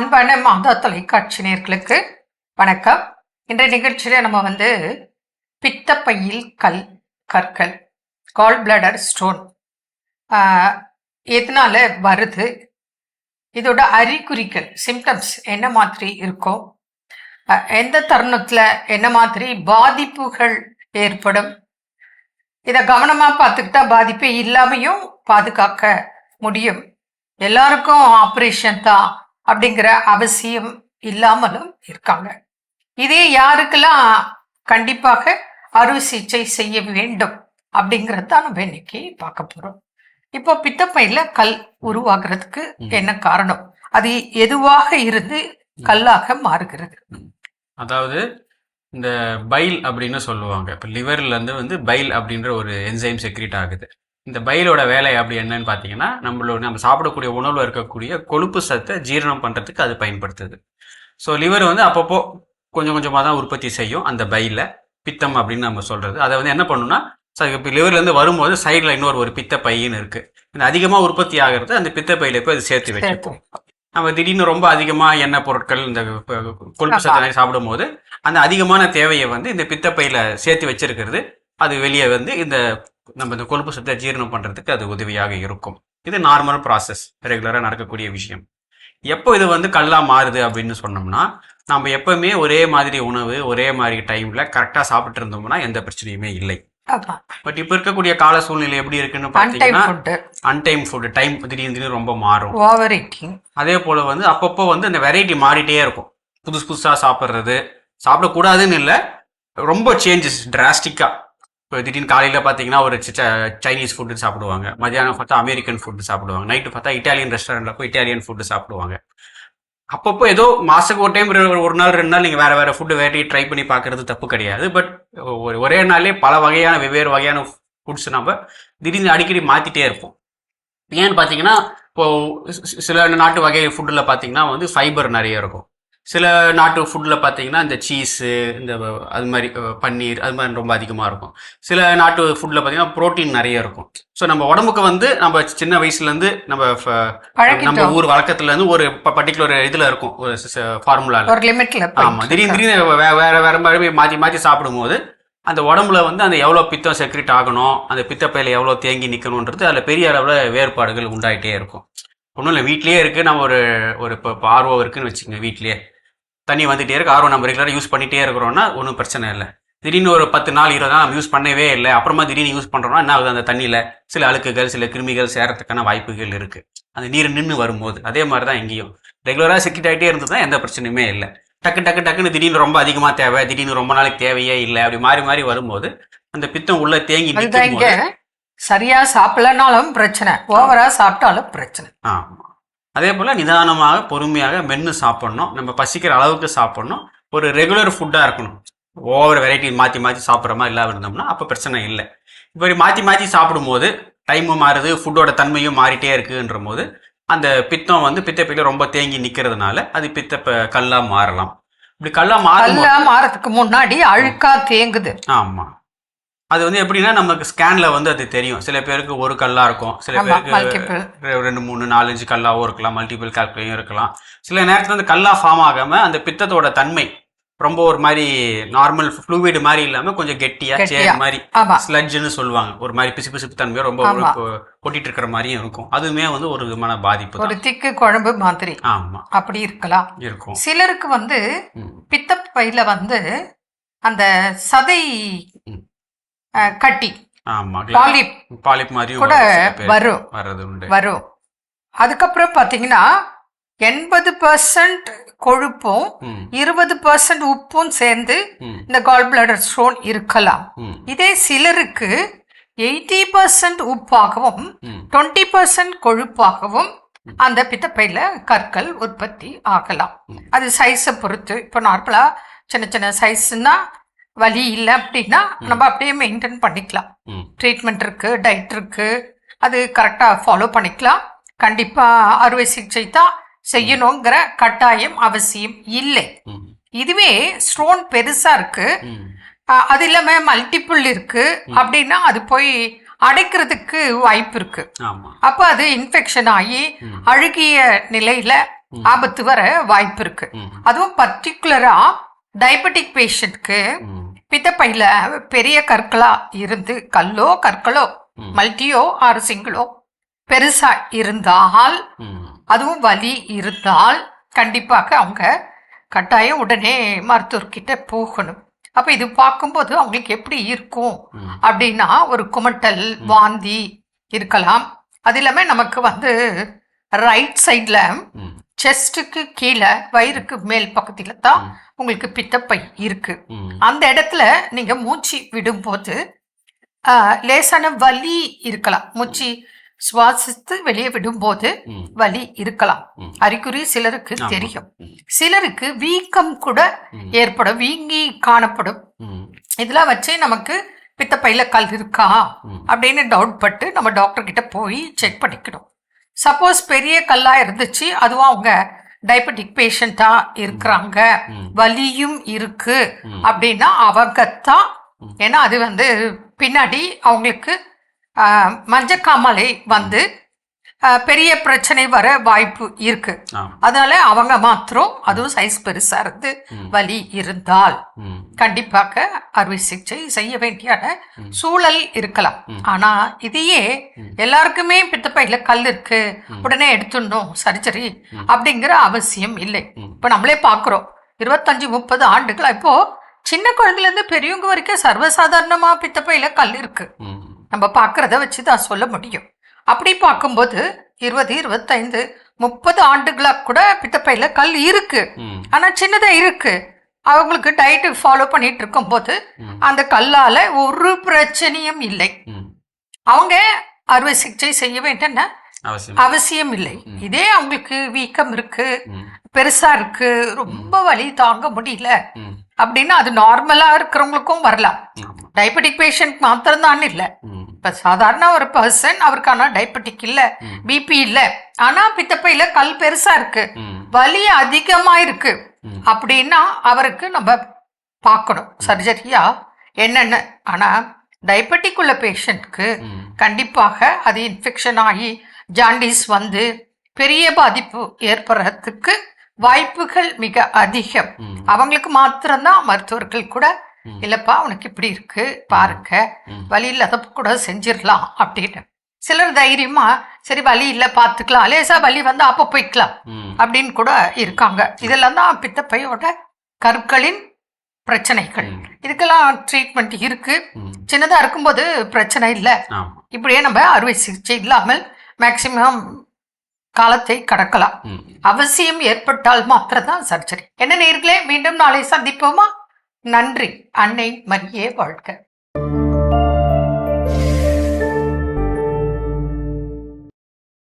அன்பான மாதா தொலைக்காட்சி நேர்களுக்கு வணக்கம். இன்றைய நிகழ்ச்சியில் நம்ம வந்து பித்தப்பையில் கல் கற்கள் கால் பிளடர் ஸ்டோன் எதனால வருது? இதோட அறிகுறிகள் சிம்டம்ஸ் என்ன மாதிரி இருக்கும் எந்த தருணத்தில் என்ன மாதிரி பாதிப்புகள் ஏற்படும்? இதை கவனமாக பார்த்துக்கிட்டா பாதிப்பே இல்லாமையும் பாதுகாக்க முடியும். எல்லாருக்கும் ஆப்ரேஷன் தான். அப்படிங்கிற அவசியம் இல்லாமலும் இருக்காங்க. இதே யாருக்கெல்லாம் கண்டிப்பாக அறுவை சிகிச்சை செய்ய வேண்டும் அப்படிங்கிறது தான் நம்ம இன்னைக்கு பார்க்க போறோம். இப்போ பித்தப்பையில கல் உருவாகிறதுக்கு. என்ன காரணம்? அது எதுவாக இருந்து கல்லாக மாறுகிறது? அதாவது இந்த பைல் அப்படின்னு சொல்லுவாங்க. இப்போ லிவர்ல இருந்து வந்து பைல் அப்படின்ற ஒரு என்சைம் செக்ரீட் ஆகுது. இந்த பைலோட வேலை அப்படி என்னன்னு பார்த்தீங்கன்னா நம்மளோட நம்ம சாப்பிடக்கூடிய உணவுல இருக்கக்கூடிய கொழுப்பு சத்தை ஜீரணம் பண்றதுக்கு அது பயன்படுத்துது. ஸோ லிவர் வந்து அப்பப்போ கொஞ்சம் கொஞ்சமாக தான் உற்பத்தி செய்யும் அந்த பைல பித்தம் அப்படின்னு நம்ம சொல்றது. அதை வந்து என்ன பண்ணுன்னா இப்போ லிவர்லேருந்து வரும்போது சைடில் இன்னொரு ஒரு பித்த பையின்னு இருக்கு. இந்த அதிகமாக உற்பத்தி ஆகிறது அந்த பித்த பையில போய் அது சேர்த்து வச்சுப்போம் நம்ம திடீர்னு ரொம்ப அதிகமாக எண்ணெய் பொருட்கள் இந்த கொழுப்பு. சத்து சாப்பிடும்போது அந்த அதிகமான தேவையை வந்து இந்த பித்தப்பையில சேர்த்து வச்சிருக்கிறது. அது வெளியே வந்து இந்த நம்ம இந்த கொழுப்பு சத்தை ஜீரணம் பண்றதுக்கு அது உதவியாக இருக்கும். இது நார்மல் ப்ராசஸ் ரெகுலராக நடக்கக்கூடிய விஷயம். எப்போ இது வந்து கல்லா மாறுது அப்படின்னு சொன்னோம்னா நம்ம எப்பவுமே ஒரே மாதிரி உணவு ஒரே மாதிரி டைம்ல கரெக்டாக சாப்பிட்டு இருந்தோம்னா எந்த பிரச்சனையுமே இல்லை. பட் இப்போ இருக்கக்கூடிய கால சூழ்நிலை எப்படி இருக்குன்னு பார்த்தீங்கன்னா அன்டைம் ஃபுட் டைம் திடீர்னு திடீர்னு ரொம்ப மாறும். ஓவர் அதே போல் வந்து அப்பப்போ வந்து அந்த வெரைட்டி மாறிட்டே இருக்கும். புதுசு புதுசாக சாப்பிட்றது சாப்பிடக்கூடாதுன்னு இல்லை ரொம்ப சேஞ்சஸ் டிராஸ்டிக்காக இப்போ திடீர்னு காலையில் பார்த்தீங்கன்னா ஒரு ச- சைனீஸ் ஃபுட்டு சாப்பிடுவாங்க. மதியானம் பார்த்தா அமெரிக்கன் ஃபுட்டு சாப்பிடுவாங்க. நைட்டு பார்த்தா இட்டாலியன் ரெஸ்டாரண்ட்டில் போய் இட்டாலியன் ஃபுட்டு சாப்பிடுவாங்க. அப்பப்போ ஏதோ மாதத்துக்கு ஒரு டைம் ஒரு நாள் ரெண்டு நாள் நீங்கள் வேறு வேறு ஃபுட்டு வெரைட்டி ட்ரை பண்ணி பார்க்குறது தப்பு கிடையாது. பட் ஒரு ஒரே நாளே பல வகையான வெவ்வேறு வகையான ஃபுட்ஸ் நம்ம திடீர்னு அடிக்கடி மாற்றிட்டே இருப்போம். ஏன்னு பார்த்தீங்கன்னா இப்போது சில நாட்டு வகை ஃபுட்டில் பார்த்தீங்கன்னா வந்து ஃபைபர் நிறைய இருக்கும். சில நாட்டு ஃபுட்டில் பார்த்தீங்கன்னா இந்த சீஸு இந்த அது மாதிரி பன்னீர் அது மாதிரி ரொம்ப அதிகமாக இருக்கும். சில நாட்டு ஃபுட்டில் பார்த்தீங்கன்னா ப்ரோட்டீன் நிறைய இருக்கும். ஸோ நம்ம உடம்புக்கு வந்து நம்ம சின்ன வயசுலேருந்து நம்ம நம்ம ஊர் வழக்கத்துலேருந்து ஒரு பர்டிகுலர் இதில் இருக்கும். ஒரு லிமிட்ல ஆமாம் திடீர்னு திடீர்னு வேற வேற மாதிரி மாற்றி மாற்றி சாப்பிடும்போது அந்த உடம்புல வந்து அந்த எவ்வளோ பித்தம் செக்ரிட் ஆகணும் அந்த பித்தப்பையில எவ்வளோ தேங்கி நிற்கணுன்றது அதில் பெரிய அளவில் வேறுபாடுகள் உண்டாயிட்டே இருக்கும். ஒன்றும் இல்லை வீட்லேயே இருக்குது நம்ம ஒரு ஒரு இப்போ ஆர்வம் இருக்குன்னு வச்சுக்கோங்க வீட்லேயே. தண்ணி வந்துட்டே இருக்கு. ஆர்வம் நம்ம ரெகுலராக யூஸ் பண்ணிகிட்டே இருக்கிறோம்னா ஒன்றும் பிரச்சனை இல்லை. திடீர்னு ஒரு பத்து நாள் இருபது நாள் நம்ம யூஸ் பண்ணவே இல்லை. அப்புறமா திடீர்னு யூஸ் பண்ணுறோம்னா என்ன ஆகுது? அந்த தண்ணியில் சில அழுக்குகள் சில கிருமிகள் சேரத்துக்கான வாய்ப்புகள் இருக்குது அந்த நீர் நின்று வரும்போது. அதே மாதிரி தான் இங்கேயும். ரெகுலராக செக்ரிட் ஆகிட்டே இருந்தது தான் எந்த பிரச்சனையுமே இல்லை. டக்கு டக்கு டக்குன்னு திடீர்னு ரொம்ப அதிகமாக தேவை. திடீர்னு ரொம்ப நாளைக்கு தேவையே இல்லை. அப்படி மாறி மாறி வரும்போது அந்த பித்தம் உள்ள தேங்கி சரியா சாப்பிடலனாலும் பிரச்சனை. ஓவரா சாப்பிட்டாலும் பிரச்சனை. ஆமாம் அதே போல் நிதானமாக பொறுமையாக மென்று சாப்பிடணும். நம்ம பசிக்கிற அளவுக்கு சாப்பிடணும். ஒரு ரெகுலர் ஃபுட்டாக இருக்கணும். ஓவர் வெரைட்டி மாற்றி மாற்றி சாப்பிட்ற மாதிரி இல்லாமல் இருந்தோம்னா அப்போ பிரச்சனை இல்லை. இப்படி மாற்றி மாற்றி சாப்பிடும்போது டைமும் மாறுது ஃபுட்டோட தன்மையும் மாறிட்டே இருக்குன்ற போது அந்த பித்தம் வந்து பித்தப்பையில ரொம்ப தேங்கி நிற்கிறதுனால அது பித்த ப- கல்லா மாறலாம். இப்படி கல்லா மாறும் கல்லா மாறதுக்கு முன்னாடி அழுக்கா தேங்குது. ஆமாம் அது வந்து எப்படின்னா நமக்கு ஸ்கேன்ல வந்து அது தெரியும். சில பேருக்கு ஒரு கல்லா இருக்கும். சில பேருக்கு ரெண்டு மூணு நாலஞ்சு கல்லாவும் இருக்கலாம். மல்டிபிள் கால்குலையும் இருக்கலாம். சில நேரத்தில் வந்து கல்லா ஃபார்ம் ஆகாம அந்த பித்தத்தோட தன்மை ரொம்ப ஒரு மாதிரி நார்மல் ஃப்ளூவிட் மாதிரி இல்லாம கொஞ்சம் கெட்டியா. சேர் மாதிரி ஸ்லட்ஜ்னு சொல்லுவாங்க. ஒரு மாதிரி பிசு பிசுப்பு தன்மையோ ரொம்ப கொட்டிட்டு இருக்கிற மாதிரியும் இருக்கும். அதுவுமே வந்து ஒரு விதமான பாதிப்பு ஒரு திக்கு குழம்பு மாதிரி. ஆமா. அப்படி இருக்கலாம். இருக்கும். சிலருக்கு வந்து ம். பித்தப்பையில வந்து அந்த சதை கட்டி. பாலிப் கூட வரும். வரும். வர்றது உண்டு. வரும். அதுக்கப்புறம் பார்த்தீங்கன்னா எண்பது பர்சன்ட் கொழுப்பும் இருபது பர்சன்ட் உப்பும் சேர்ந்து இந்த கால் பிளடர் ஸ்டோன் இருக்கலாம். இதே சிலருக்கு எயிட்டி பர்சன்ட் உப்பாகவும் டுவெண்ட்டி பர்சன்ட் கொழுப்பாகவும் அந்த பித்தப்பையில கற்கள் உற்பத்தி ஆகலாம். அது சைஸை பொறுத்து இப்போ நார்மலா சின்ன சின்ன சைஸ்னா வலி இல்லை அப்படின்னா நம்ம அப்படியே மெயின்டைன் பண்ணிக்கலாம். ட்ரீட்மெண்ட் இருக்கு டயட் இருக்கு. அது கரெக்டாக ஃபாலோ பண்ணிக்கலாம். கண்டிப்பாக அறுவை சிகிச்சை தான் செய்யணுங்கிற கட்டாயம் அவசியம் இல்லை. இதுவே ஸ்டோன் பெருசா இருக்கு. அது இல்லாம மல்டிபிள் இருக்கு. அப்படின்னா அது போய் அடைக்கிறதுக்கு வாய்ப்பு இருக்கு. அப்போ அது இன்ஃபெக்ஷன் ஆகி. அழுகிய நிலையில. ஆபத்து வர வாய்ப்பு இருக்கு. அதுவும் பர்டிகுலரா டயபெட்டிக் பேஷண்ட்க்கு. பித்தப்பையில பெரிய கற்களா இருந்து கல்லோ கற்களோ. மல்டியோ ஆறு சிங்கிளோ பெருசா இருந்தால். அதுவும் வலி இருந்தால் கண்டிப்பாக அவங்க கட்டாயம் உடனே மருத்துவர்கிட்ட போகணும் அப்ப இது பார்க்கும்போது அவங்களுக்கு எப்படி இருக்கும். அப்படின்னா ஒரு குமட்டல் வாந்தி இருக்கலாம் அது இல்லாம நமக்கு வந்து ரைட் சைட்ல. செஸ்ட்டுக்கு கீழே வயிறுக்கு மேல் பக்கத்துல தான். உங்களுக்கு பித்தப்பை இருக்கு. அந்த இடத்துல நீங்க மூச்சு விடும்போது லேசான வலி இருக்கலாம் மூச்சு சுவாசித்து வெளியே விடும்போது. வலி இருக்கலாம். அறிகுறி சிலருக்கு. தெரியும். சிலருக்கு வீக்கம் கூட. ஏற்படும் வீங்கி காணப்படும். இதெல்லாம் வச்சு நமக்கு பித்தப்பையில கல் இருக்கா. அப்படின்னு டவுட் பட்டு நம்ம டாக்டர் கிட்ட போய் செக் பண்ணிக்கணும் சப்போஸ் பெரிய கல்லா இருந்துச்சு அதுவும் அவங்க டயபெட்டிக் பேஷண்டா இருக்கிறாங்க. வலியும் இருக்கு. அப்படின்னா அவங்கத்தான். ஏன்னா அது வந்து பின்னாடி அவங்களுக்கு மஞ்சக்காமலை வந்து பெரிய பிரச்சனை வர வாய்ப்பு இருக்கு. அதனால அவங்க மாத்திரம் அதுவும் சைஸ் பெருசா இருந்து. வலி இருந்தால். கண்டிப்பாக அறுவை சிகிச்சை செய்ய வேண்டிய ம். சூழல் இருக்கலாம். ஆனா இதையே. எல்லாருக்குமே பித்தப்பையில கல் இருக்கு. உடனே எடுத்துடணும் சர்ஜரி. அப்படிங்கிற அவசியம் இல்லை. இப்ப நம்மளே பாக்குறோம் இருபத்தஞ்சு முப்பது ஆண்டுகளா இப்போ சின்ன குழந்தைல இருந்து பெரியவங்க வரைக்கும் சர்வசாதாரணமா பித்தப்பையில கல் இருக்கு. நம்ம பார்க்கறத வச்சு தான் சொல்ல முடியும் அப்படி பார்க்கும்போது இருபது இருபத்தைந்து முப்பது ஆண்டுகளா கூட பித்தப்பையில கல் இருக்கு. ஆனா சின்னதா இருக்கு அவங்களுக்கு டயட்டு ஃபாலோ பண்ணிட்டு இருக்கும்போது ம். அந்த கல்லால ஒரு பிரச்சனையும் இல்லை. அவங்க அறுவை சிகிச்சை செய்ய வேண்டிய அவசியம் இல்லை. இதே அவங்களுக்கு வீக்கம் இருக்கு. பெருசா இருக்கு ரொம்ப வலி தாங்க முடியல. அப்படின்னா அது நார்மலா இருக்கிறவங்களுக்கும் வரலாம். டயபெட்டிக் பேஷண்ட் மாத்திரம்தான் இல்லை. இப்ப சாதாரண ஒரு பர்சன் அவருக்கான டயபெட்டிக் இல்ல. பிபி இல்ல ஆனா பித்தப்பையில கல் பெருசா இருக்கு. வலி அதிகமா இருக்கு. அப்படின்னா அவருக்கு நம்ம பார்க்கணும் சர்ஜரியா என்னென்ன ஆனா டயபெட்டிக் உள்ள பேஷண்ட்க்கு. கண்டிப்பாக அது இன்ஃபெக்ஷன் ஆகி ஜாண்டிஸ் வந்து பெரிய பாதிப்பு ஏற்படுறதுக்கு வாய்ப்புகள் மிக அதிகம். அவங்களுக்கு மாத்திரம்தான் மருத்துவர்கள் கூட. இல்லப்பா உனக்கு இப்படி இருக்கு பாருங்க ம். வலி இல்லாதப்ப கூட செஞ்சிடலாம் அப்படின்னு சிலர் தைரியமா சரி வலி இல்லை பார்த்துக்கலாம். லேசா வலி வந்து அப்போ போய்க்கலாம். அப்படின்னு கூட இருக்காங்க. இதெல்லாம் தான் பித்தப்பையோட கற்களின் பிரச்சனைகள். இதுக்கெல்லாம் ட்ரீட்மெண்ட் இருக்கு. சின்னதா இருக்கும்போது பிரச்சனை இல்லை. இப்படியே நம்ம அறுவை சிகிச்சை இல்லாமல் மேக்சிமம் காலத்தை கடக்கலாம். அவசியம் ஏற்பட்டால் மாத்திரம்தான் சர்ஜரி என்ன நேர்களே மீண்டும் நாளை சந்திப்போமா? நன்றி. அன்னை மரியே வாழ்க.